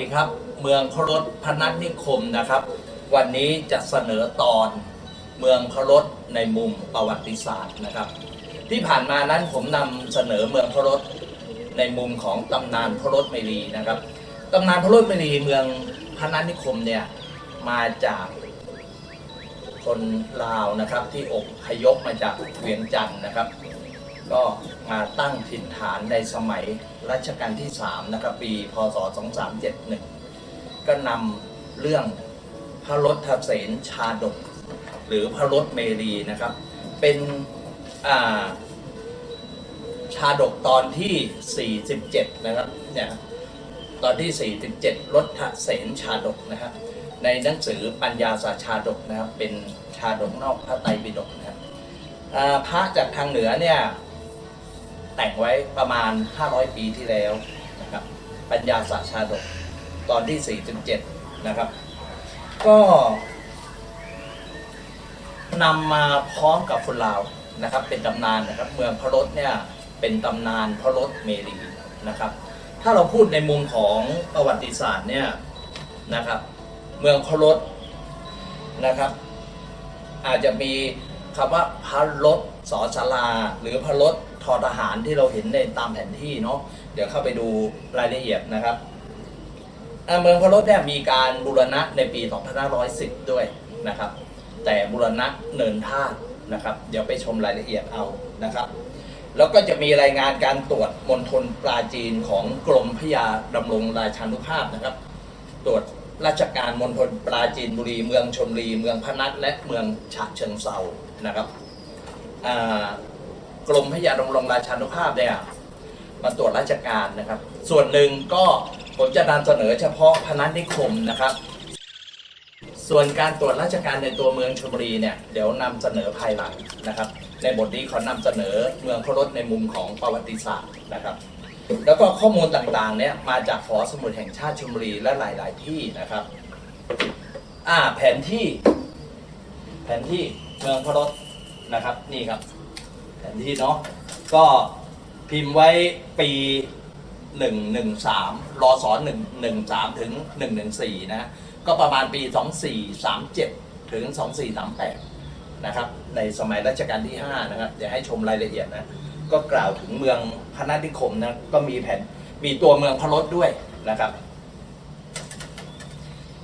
ดีครับ เมืองพรตพนัสนิคมนะครับ วันนี้จะเสนอตอนเมืองพรตในมุมประวัติศาสตร์นะครับ ที่ผ่านมานั้นผมนำเสนอเมืองพรตในมุมของตำนานพรตเมรีนะครับตำนานพรตเมรีเมืองพนัสนิคมเนี่ยมาจากคนลาวนะครับที่อกพยพมาจากเวียงจันทร์นะครับ ก็ มาตั้งถิ่นฐานในสมัยรัชกาลที่3นะครับปี พศ 2371 ก็นำเรื่องพระรถเสนชาดก หรือพระรถเมรีนะครับ เป็นอาชาดกตอนที่ 47 นะครับเนี่ยตอนที่ 47รถเสนชาดกนะครับในหนังสือปัญญาสาชาดกนะครับเป็นชาดกนอกพระไตรปิฎกนะครับพระจากทางเหนือเนี่ย แต่งไว้ประมาณ 500 ปีที่แล้วนะครับปัญญาสาชาดกตอนที่ 47 นะครับ ก็นำมาพร้อมกับคนลาวนะครับ เป็นตำนานนะครับ เมืองพระรถเนี่ยเป็นตำนานพระรถเมรีนะครับ ถ้าเราพูดในมุมของประวัติศาสตร์เนี่ยนะครับ เมืองพระรถนะครับ อาจจะมีคำว่าพระรถสอสลาหรือพระรถ อทหารที่เราเห็นในตามแผนที่เนาะเดี๋ยวเข้าไปดูรายละเอียดนะครับเมืองพระรถเนี่ยมีการบูรณะในปี 2510 ด้วยนะครับ แต่บูรณะเนินท่าตุนะครับ เดี๋ยวไปชมรายละเอียดเอานะครับ แล้วก็จะมีรายงานการตรวจมณฑลปราจีนของกรมพยาดำรงราชานุภาพนะครับ ตรวจราชการมณฑลปราจีนบุรี เมืองชลบุรี เมืองพนัสและเมืองฉะเชิงเซานะครับอ่า กรมพระยาดำรงราชานุภาพเนี่ยมาตรวจราชการนะครับ ส่วนหนึ่งก็ผมจะนำเสนอเฉพาะพนัสนิคมนะครับ ส่วนการตรวจราชการในตัวเมืองชลบุรีเนี่ยเดี๋ยวนำเสนอภายหลังนะครับ ในบทนี้ขอนำเสนอเมืองพรตในมุมของประวัติศาสตร์นะครับ แล้วก็ข้อมูลต่างๆเนี่ยมาจากหอสมุดแห่งชาติชลบุรีและหลาย ๆ ที่นะครับอ่าแผนที่ แผนที่เมืองพรตนะครับนี่ครับ นที่เนาะก็พิมพ์ไว้ปีหนึ่งหนึ่งสามรอสอนหนึ่งหนึ่งสามถึงหนึ่งหนึ่งสี่นะก็ประมาณปีสองสี่สามเจ็ดถึงสองสี่สามแปดนะครับ ในสมัยรัชกาลที่ห้านะครับเดี๋ยวให้ชมรายละเอียดนะ ก็กล่าวถึงเมืองพนัสนิคมนะ ก็มีแผนมีตัวเมืองพรตด้วยนะครับ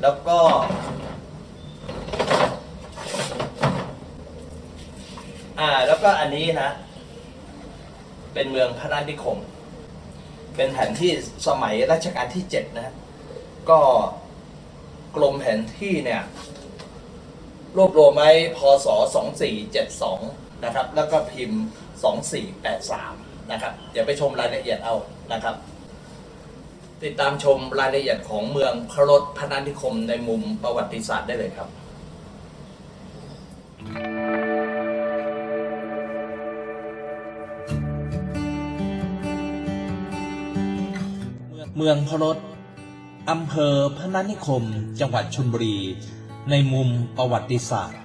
แล้วก็ อ่า แล้วก็อันนี้นะ เป็นเมืองพนัสนิคม เป็นแผนที่สมัยรัชกาลที่เจ็ดนะ ก็กรมแผนที่เนี่ย รวบรวมไว้พศ 2472 นะครับ แล้วก็พิมพ์ 2483 นะครับ เดี๋ยวไปชมรายละเอียดเอานะครับ ติดตามชมรายละเอียดของเมืองพระรถพนัสนิคมในมุมประวัติศาสตร์ได้เลยครับ มืองพรตอำเภอพนัสนิคม จังหวัดชลบุรี ในมุมประวัติศาสตร์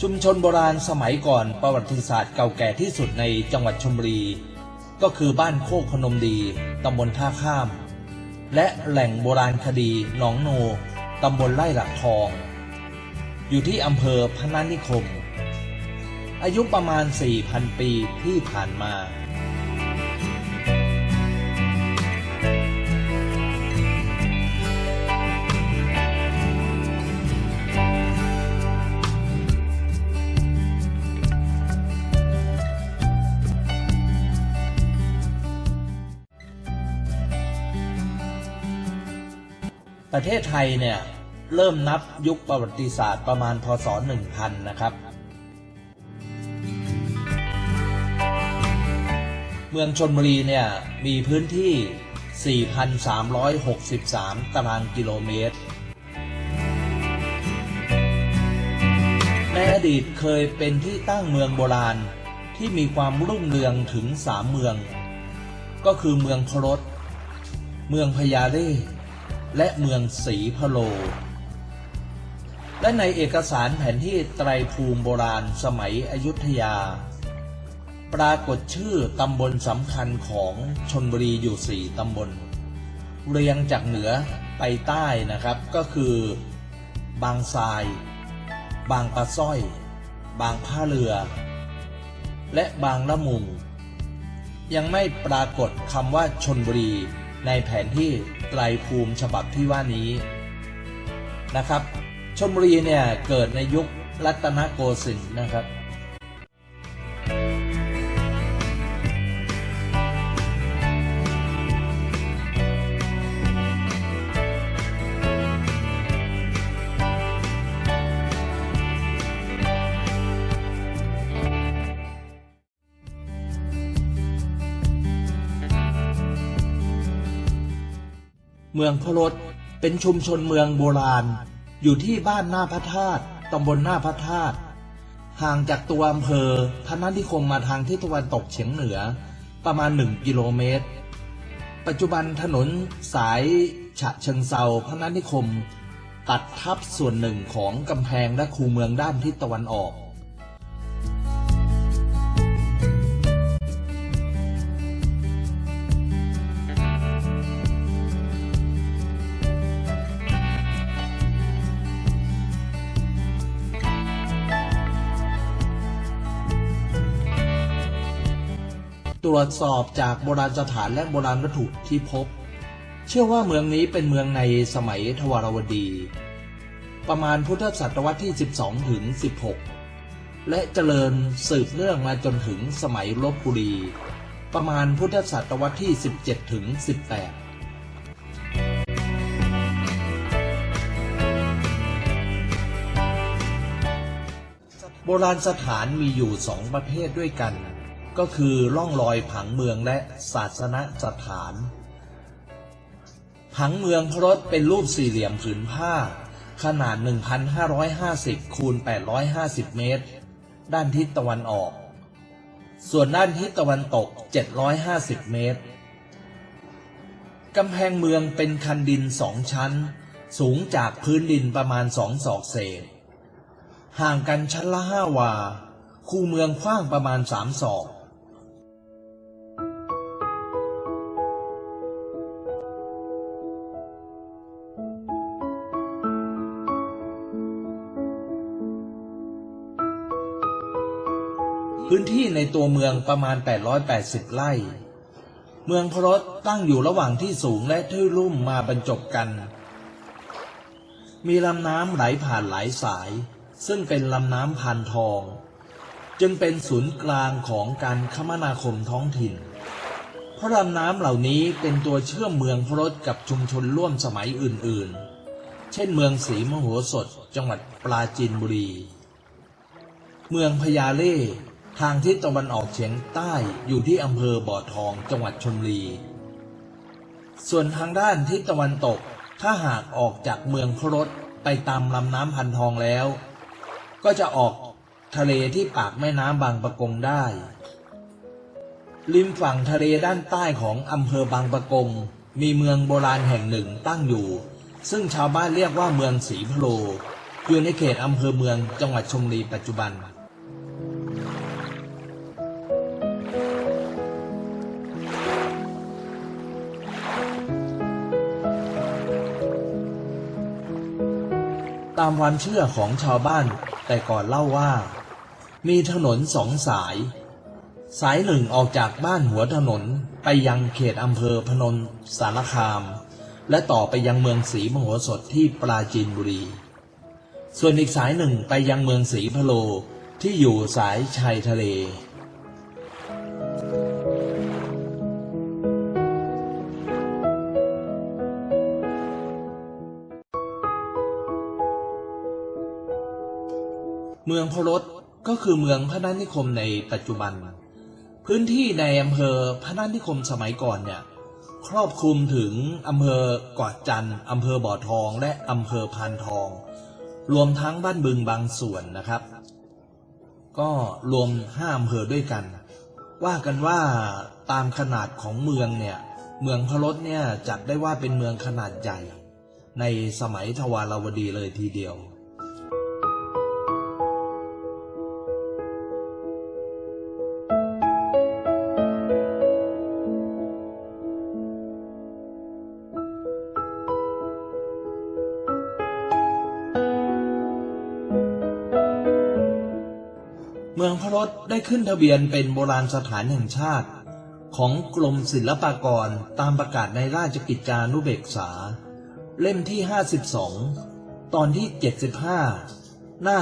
ชุมชนโบราณสมัยก่อนประวัติศาสตร์เก่าแก่ที่สุดในจังหวัดชลบุรี ก็คือบ้านโคกพนมดี ตำบลท่าข้าม และแหล่งโบราณคดีหนองโน ตำบลไร่หลักทอง อยู่ที่อำเภอพนัสนิคม อายุประมาณ 4,000 ปีที่ผ่านมาประเทศไทยเนี่ย เริ่มนับยุคประวัติศาสตร์ประมาณพศ 1000 นะครับ เมืองชนบุรีเนี่ยมีพื้นที่ 4,363 ตารางกิโลเมตร ในอดีตเคยเป็นที่ตั้งเมืองโบราณที่มีความรุ่งเรืองถึงสามเมือง ก็คือเมืองพรตเมืองพญาเร่และเมืองศรีพะโล และในเอกสารแผนที่ไตรภูมิโบราณสมัยอยุธยา ปรากฏชื่อตำบลสำคัญของชนบุรีอยู่สี่ตำบล เรียงจากเหนือไปใต้นะครับ ก็คือ บางทราย บางปลาสร้อย บางผ้าเรือ และบางละมุง ยังไม่ปรากฏคำว่าชนบุรีในแผนที่ไตรภูมิฉบับที่ว่านี้นะครับชนบุรีเนี่ยเกิดในยุครัตนโกสินทร์นะครับ เมืองพรสเป็นชุมชนเมืองโบราณ อยู่ที่บ้านหน้าพระธาตุตำบลหน้าพระธาตุห่างจากตัวอำเภอพนัสนิคมมาทางทิศตะวันตกเฉียงเหนือ ประมาณ 1 กิโลเมตร ปัจจุบันถนนสายฉะเชิงเซาพนัสนิคม ตัดทับส่วนหนึ่งของกำแพงและคูเมืองด้านทิศตะวันออก รวจสอบจากโบราณสถานและโบราณวัตถุที่พบ เชื่อว่าเมืองนี้เป็นเมืองในสมัยทวารวดี ประมาณพุทธศตวรรษที่ 12 ถึง 16 และเจริญสืบเนื่องมาจนถึงสมัยลบบุรี ประมาณพุทธศตวรรษที่ 17 ถึง 18โบราณสถานมีอยู่สองประเภทด้วยกัน ก็คือร่องรอยผังเมืองและศาสนสถาน ผังเมืองพรตเป็นรูปสี่เหลี่ยมผืนผ้า ขนาด 1,550 คูณ 850 เมตร ด้านทิศตะวันออก ส่วนด้านทิศตะวันตก 750 เมตรกำแพงเมืองเป็นคันดินสองชั้น สูงจากพื้นดินประมาณสองศอกเศษ ห่างกันชั้นละห้าวา คูเมืองกว้างประมาณสามศอก พื้นที่ในตัวเมืองประมาณ 880 ไร่ เมืองพรตตั้งอยู่ระหว่างที่สูงและที่ลุ่มมาบรรจบกัน มีลำน้ำไหลผ่านหลายสาย ซึ่งเป็นลำน้ำพานทอง จึงเป็นศูนย์กลางของการคมนาคมท้องถิ่น เพราะลำน้ำเหล่านี้เป็นตัวเชื่อมเมืองพรตกับชุมชนร่วมสมัยอื่นๆ เช่นเมืองศรีมโหสถจังหวัดปราจีนบุรี เมืองพญาเล่ ทางทิศตะวันออกเฉียงใต้อยู่ที่อำเภอบ่อทองจังหวัดชลบุรี ส่วนทางด้านทิศตะวันตก ถ้าหากออกจากเมืองพรตไปตามลำน้ำพันทองแล้ว ก็จะออกทะเลที่ปากแม่น้ำบางปะกงได้ ริมฝั่งทะเลด้านใต้ของอำเภอบางปะกง มีเมืองโบราณแห่งหนึ่งตั้งอยู่ ซึ่งชาวบ้านเรียกว่าเมืองสีพะโลอยู่ในเขตอำเภอเมืองจังหวัดชลบุรีปัจจุบัน ตามความเชื่อของชาวบ้านแต่ก่อนเล่าว่า มีถนนสองสาย สายหนึ่งออกจากบ้านหัวถนนไปยังเขตอำเภอพนมสารคาม และต่อไปยังเมืองศรีมโหสถที่ปราจีนบุรี ส่วนอีกสายหนึ่งไปยังเมืองศรีพะโลที่อยู่สายชายทะเล พรตก็คือเมืองพระนันนิคมในปัจจุบัน พื้นที่ในอำเภอพระนันนิคมสมัยก่อนเนี่ยครอบคลุมถึงอำเภอเกาะจันทร์อำเภอบ่อทอง และอำเภอพานทอง รวมทั้งบ้านบึงบางส่วนนะครับ ก็รวมห้าอำเภอด้วยกัน ว่ากันว่าตามขนาดของเมืองเนี่ยเมืองพรตเนี่ยจัดได้ว่าเป็นเมืองขนาดใหญ่ ในสมัยทวารวดีเลยทีเดียว ขึ้นทะเบียนเป็นโบราณสถานแห่งชาติ ของกรมศิลปากรตามประกาศในราชกิจจานุเบกษา เล่มที่ 52 ตอนที่ 75 หน้า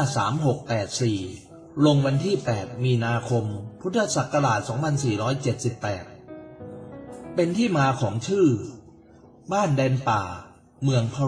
3684 ลงวันที่ 8 มีนาคม พุทธศักราช 2478 เป็นที่มาของชื่อ บ้านแดนป่า เมืองพระ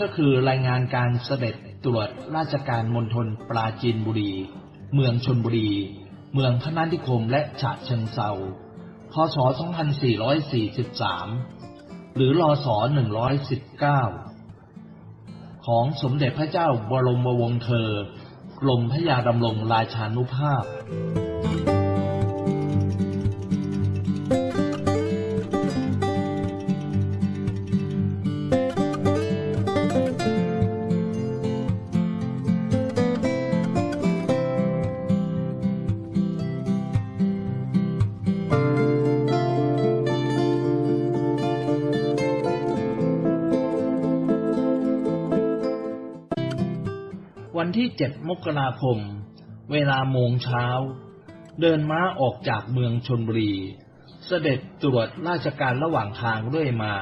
ก็คือรายงานการเสด็จตรวจราชการมณฑลปราจีนบุรี เมืองชนบุรี เมืองพระนันทิคมและฉะเชิงเซาพศ 2443 หรือรอศ119 ของสมเด็จพระเจ้าบรมวงศ์เธอกรมพระยาดำรงราชานุภาพ ที่ 7 มกราคม เวลาโมงเช้า เดินม้าออกจากเมืองชนบุรี เสด็จตรวจราชการระหว่างทางเรื่อยมา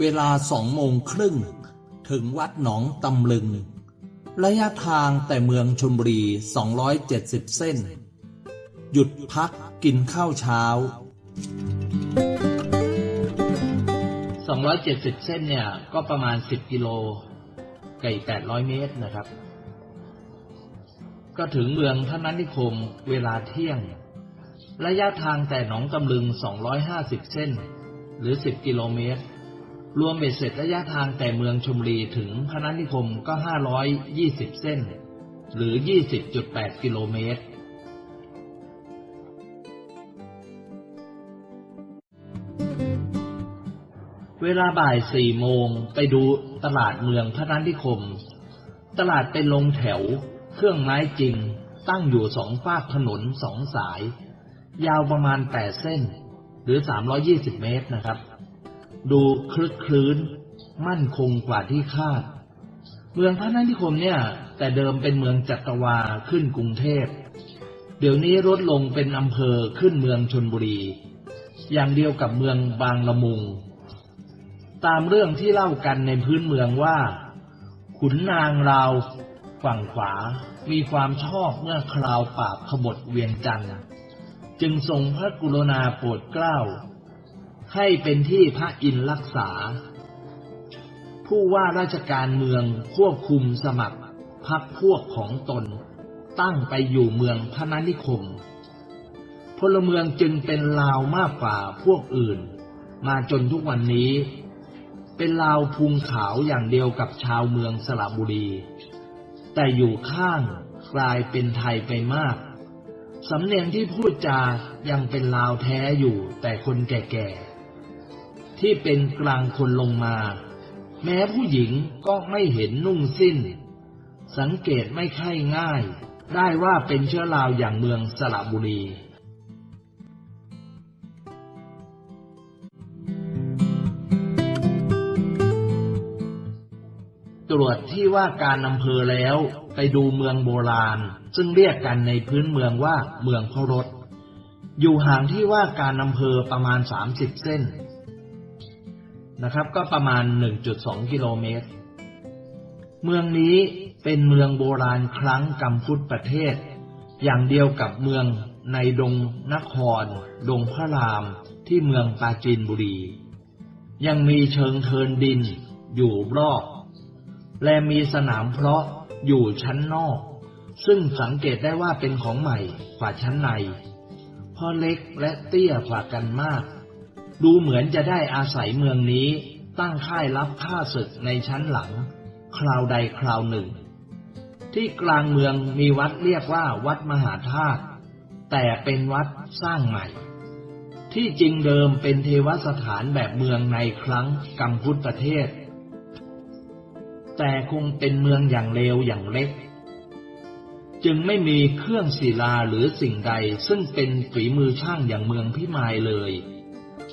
เวลาสองโมงครึ่ง ถึงวัดหนองตำลึง ระยะทางแต่เมืองชนบุรี 270 เส้น หยุดพักกินข้าวเช้า 270 เส้นเนี่ย ก็ประมาณ 10 กิโลไก่800 เมตรนะครับ ก็ถึงเมืองพระนันทิคมเวลาเที่ยง ระยะทางแต่หนองตำลึง 250 เส้น หรือ 10 กิโลเมตร รวมเบ็ดเสร็จระยะทางแต่เมืองชมรีถึงพนันทิคมก็ 520 เส้น หรือ 20.8 กิโลเมตร เวลาบ่ายสี่โมงไปดูตลาดเมืองพระนันทิคม ตลาดเป็นลงแถว เครื่องไม้จริง ตั้งอยู่สองฝากถนนสองสาย ยาวประมาณแปดเส้น หรือสามร้อยี่สิบเมตรนะครับ ดูคลึกคลื้น มั่นคงกว่าที่คาด เมืองพระนันทิคมเนี่ย แต่เดิมเป็นเมืองจักรวาขึ้นกรุงเทพ เดี๋ยวนี้ลดลงเป็นอำเภอขึ้นเมืองชนบุรี อย่างเดียวกับเมืองบางละมุง ตามเรื่องที่เล่ากันในพื้นเมืองว่า ขุนนางราวฝั่งขวามีความชอบเมื่อคราวปราบขบฏเวียงจันทร์จึงทรงพระกรุณาโปรดเกล้า ให้เป็นที่พระอินรักษา ผู้ว่าราชการเมืองควบคุมสมัครพักพวกของตน ตั้งไปอยู่เมืองพระนันนิคม พลเมืองจึงเป็นลาวมากกว่าพวกอื่น มาจนทุกวันนี้ เป็นลาวพุงขาวอย่างเดียวกับชาวเมืองสระบุรี แต่อยู่ข้างกลายเป็นไทยไปมาก สำเนียงที่พูดจายังเป็นลาวแท้อยู่แต่คนแก่ๆ ที่เป็นกลางคนลงมา แม้ผู้หญิงก็ไม่เห็นนุ่งสิ้น สังเกตไม่ค่อยง่าย ได้ว่าเป็นเชื้อราวอย่างเมืองสระบุรี รวจที่ว่าการอำเภอแล้วไปดูเมืองโบราณ ซึ่งเรียกกันในพื้นเมืองว่าเมืองพระรถอยู่ห่างที่ว่าการอำเภอประมาณ 30 เส้น นะครับ ก็ประมาณ 1.2 กิโลเมตร เมืองนี้เป็นเมืองโบราณครั้งกัมพุทธประเทศ อย่างเดียวกับเมืองในดงนคร ดงพระรามที่เมืองปราจีนบุรี ยังมีเชิงเทินดินอยู่รอบ และมีสนามเพาะอยู่ชั้นนอก ซึ่งสังเกตได้ว่าเป็นของใหม่กว่าชั้นในเพราะเล็กและเตี้ยกว่ากันมาก ดูเหมือนจะได้อาศัยเมืองนี้ตั้งค่ายรับข้าศึกในชั้นหลัง คราวใดคราวหนึ่ง ที่กลางเมืองมีวัดเรียกว่าวัดมหาธาตุแต่เป็นวัดสร้างใหม่ ที่จริงเดิมเป็นเทวสถานแบบเมืองในครั้งกัมพุทธประเทศ แต่คงเป็นเมืองอย่างเลวอย่างเล็ก จึงไม่มีเครื่องศิลาหรือสิ่งใดซึ่งเป็นฝีมือช่างอย่างเมืองพิมายเลย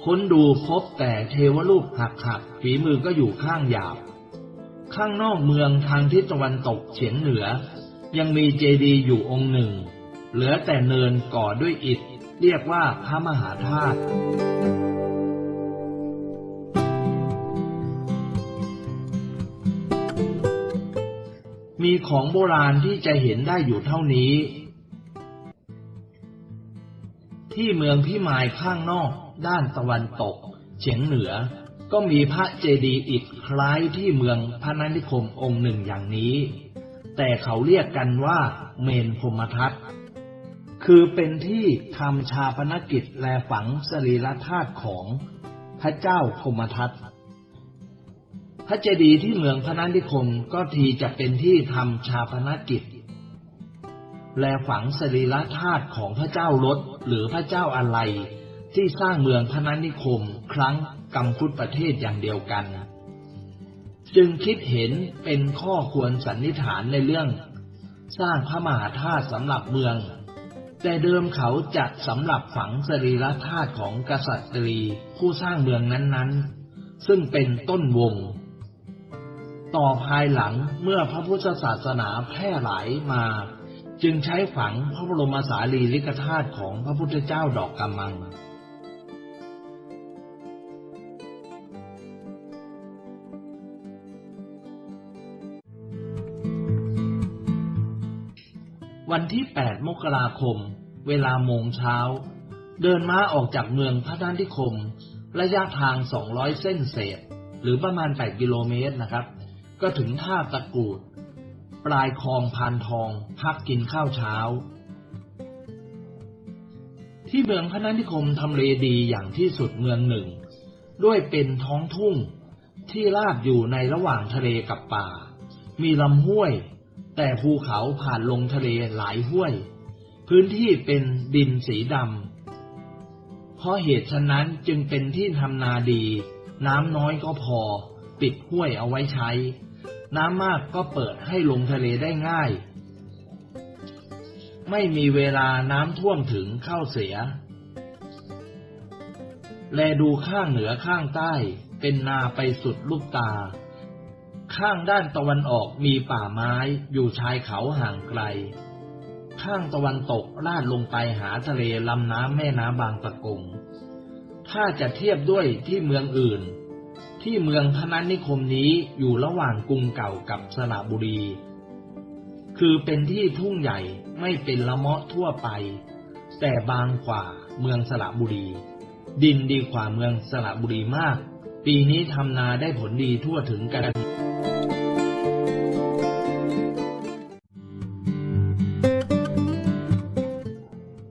ค้นดูพบแต่เทวรูปหักหักฝีมือก็อยู่ข้างหยาบ ข้างนอกเมืองทางทิศตะวันตกเฉียงเหนือ ยังมีเจดีย์อยู่องค์หนึ่ง เหลือแต่เนินก่อด้วยอิฐ เรียกว่าพระมหาธาตุ มีของโบราณที่จะเห็นได้อยู่เท่านี้ ที่เมืองพิมายข้างนอกด้านตะวันตกเฉียงเหนือ ก็มีพระเจดีย์อิฐคล้ายที่เมืองพระนนิคมองค์หนึ่งอย่างนี้ แต่เขาเรียกกันว่าเมนพมทัตคือเป็นที่ทำชาปนกิจและฝังสรีระธาตุของพระเจ้าพมทัต พระเจดีย์ที่เมืองพระนันทิคมก็ทีจะเป็นที่ทำชาปนกิจ และฝังสรีระธาตุของพระเจ้ารถหรือพระเจ้าอะไร ที่สร้างเมืองพระนันทิคม ครั้งกัมพุทธประเทศอย่างเดียวกัน จึงคิดเห็นเป็นข้อควรสันนิษฐานในเรื่อง สร้างพระมหาธาตุสำหรับเมือง แต่เดิมเขาจัดสำหรับฝังสรีระธาตุของกษัตริย์ผู้สร้างเมืองนั้นๆ ซึ่งเป็นต้นวง ต่อภายหลังเมื่อพระพุทธศาสนาแพร่หลายมา จึงใช้ฝังพระบรมสารีริกธาตุของพระพุทธเจ้าดอกกำมังวันที่ 8 มกราคม เวลาโมงเช้า เดินม้าออกจากเมืองพระนันทิคม ระยะทาง 200 เส้นเศษ หรือประมาณ 8 กิโลเมตรนะครับ ก็ถึงท่าตะกูด ปลายคลองพานทองพักกินข้าวเช้า ที่เมืองพนันิคมทำเลดีอย่างที่สุดเมืองหนึ่ง ด้วยเป็นท้องทุ่งที่ราบอยู่ในระหว่างทะเลกับป่า มีลำห้วย แต่ภูเขาผ่านลงทะเลหลายห้วย พื้นที่เป็นดินสีดำเพราะเหตุฉะนั้นจึงเป็นที่ทำนาดี น้ำน้อยก็พอ ปิดห้วยเอาไว้ใช้ น้ำมากก็เปิดให้ลงทะเลได้ง่าย ไม่มีเวลาน้ำท่วมถึงเข้าเสีย แลดูข้างเหนือข้างใต้เป็นนาไปสุดลูกตา ข้างด้านตะวันออกมีป่าไม้อยู่ชายเขาห่างไกล ข้างตะวันตกลาดลงไปหาทะเลลำน้ำแม่น้ำบางปะกง ถ้าจะเทียบด้วยที่เมืองอื่น ที่เมืองพนันนิคมนี้อยู่ระหว่างกรุงเก่ากับสระบุรี คือเป็นที่ทุ่งใหญ่ไม่เป็นละเมาะทั่วไป แต่บางกว่าเมืองสระบุรี ดินดีกว่าเมืองสระบุรีมาก ปีนี้ทำนาได้ผลดีทั่วถึงกัน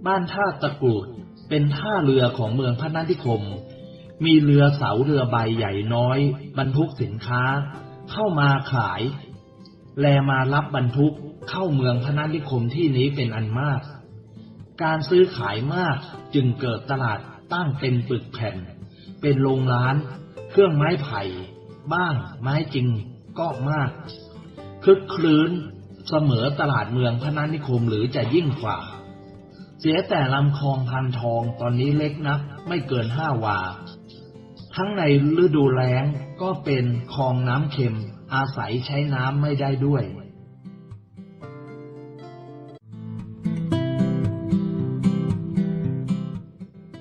บ้านท่าตะกรูดเป็นท่าเรือของเมืองพนันทิคม มีเรือเสาเรือใบใหญ่น้อย บรรทุกสินค้า เข้ามาขาย แลมารับบรรทุกเข้าเมืองพนันทิคมที่นี้เป็นอันมาก การซื้อขายมากจึงเกิดตลาดตั้งเป็นปึกแผ่น เป็นโรงร้าน เครื่องไม้ไผ่ บ้างไม้จริงก็มาก คึกคลื้นเสมอตลาดเมืองพนันนิคมหรือจะยิ่งกว่า เสียแต่ลำคลองพันทองตอนนี้เล็กนักไม่เกินห้าวา ทั้งในฤดูแล้งก็เป็นคลองน้ำเค็ม อาศัยใช้น้ำไม่ได้ด้วย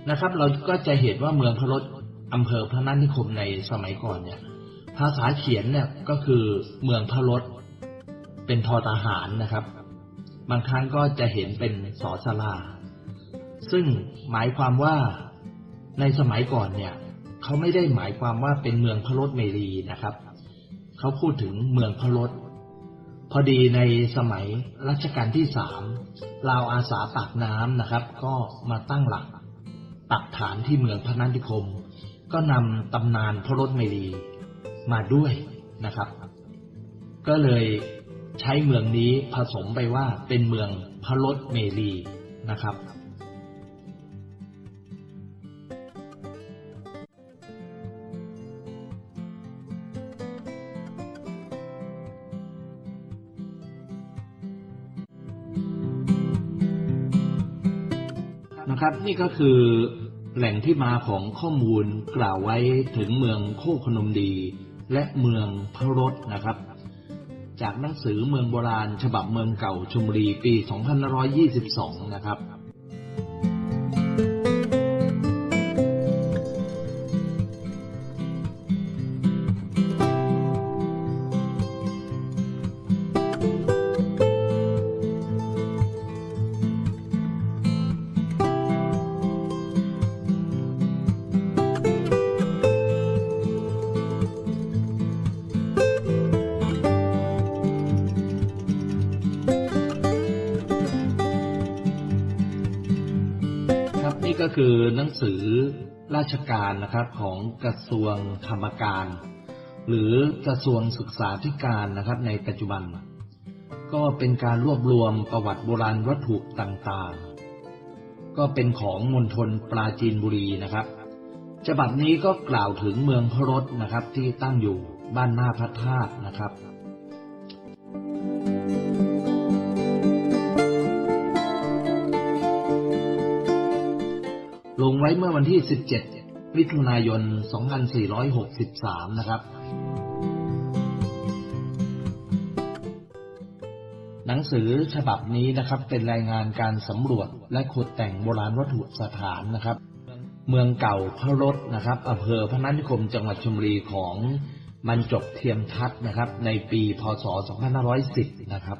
นะครับ เราก็จะเห็นว่าเมืองพระรถอำเภอพระนันทิคมในสมัยก่อนเนี่ย ภาษาเขียนเนี่ยก็คือเมืองพระรถเป็นทอทหารนะครับ บางครั้งก็จะเห็นเป็นสอสลา ซึ่งหมายความว่าในสมัยก่อนเนี่ย เขาไม่ได้หมายความว่าเป็นเมืองพระรถเมรีนะครับ เขาพูดถึงเมืองพระรถพอดีในสมัยรัชกาลที่สามลาวอาสาปากน้ำนะครับ ก็มาตั้งหลักปักฐานที่เมืองพระนันทิคม ก็นำตำนานพระรถเมรีมาด้วยนะครับ ก็เลยใช้เมืองนี้ผสมไปว่าเป็นเมืองพระรถเมรีนะครับ นี่ก็คือแหล่งที่มาของข้อมูลกล่าวไว้ถึงเมืองโคกขนมดี และเมืองพระรถนะครับ จากหนังสือเมืองโบราณ ฉบับเมืองเก่าชมบุรีปี 2522 นะครับ หนังสือราชการนะครับของกระทรวงธรรมการ หรือกระทรวงศึกษาธิการนะครับ ในปัจจุบัน ก็เป็นการรวบรวมประวัติโบราณวัตถุต่างๆ ก็เป็นของมณฑลปราจีนบุรีนะครับฉบับนี้ก็กล่าวถึงเมืองพระรถนะครับที่ตั้งอยู่บ้านหน้าพระธาตุนะครับ ไว้เมื่อวันที่ 17 มิถุนายน 2463 นะครับ หนังสือฉบับนี้นะครับเป็นรายงานการสำรวจและขุดแต่งโบราณวัตถุสถานนะครับ เมืองเก่าพระรถนะครับอำเภอพนัสนิคมจังหวัดชลบุรีของบรรจบเทียมทัศน์นะครับ ในปีพศ 2510 นะครับ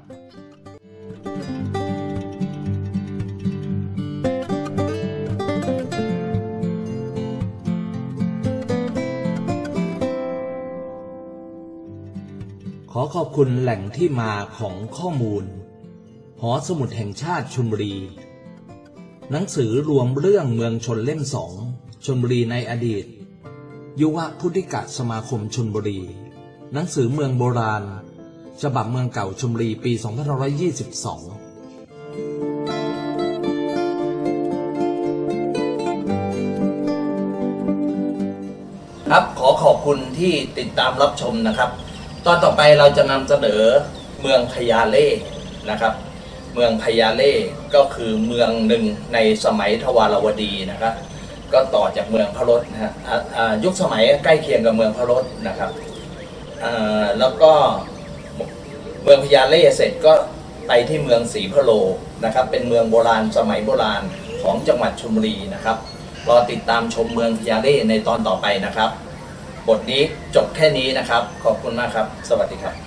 ขอขอบคุณแหล่งที่มาของข้อมูล หอสมุดแห่งชาติชลบุรี หนังสือรวมเรื่องเมืองชนเล่มสองชนบุรีในอดีต ยุวพุทธิกะสมาคมชนบุรี หนังสือเมืองโบราณ ฉบับเมืองเก่าชลบุรีปี 2522ครับขอขอบคุณที่ติดตามรับชมนะครับ ตอนต่อไปเราจะนำเสนอเมืองพญาเล่นะครับ เมืองพญาเล่ก็คือเมืองหนึ่งในสมัยทวารวดีนะครับ ก็ต่อจากเมืองพระรถนะฮะยุคสมัยใกล้เคียงกับเมืองพระรถนะครับแล้วก็เมืองพญาเล่เสร็จก็ไปที่เมืองศรีพะโลนะครับ เป็นเมืองโบราณสมัยโบราณของจังหวัดชลบุรีนะครับรอติดตามชมเมืองพญาเล่ในตอนต่อไปนะครับ บทนี้จบแค่นี้นะครับ ขอบคุณมากครับ สวัสดีครับ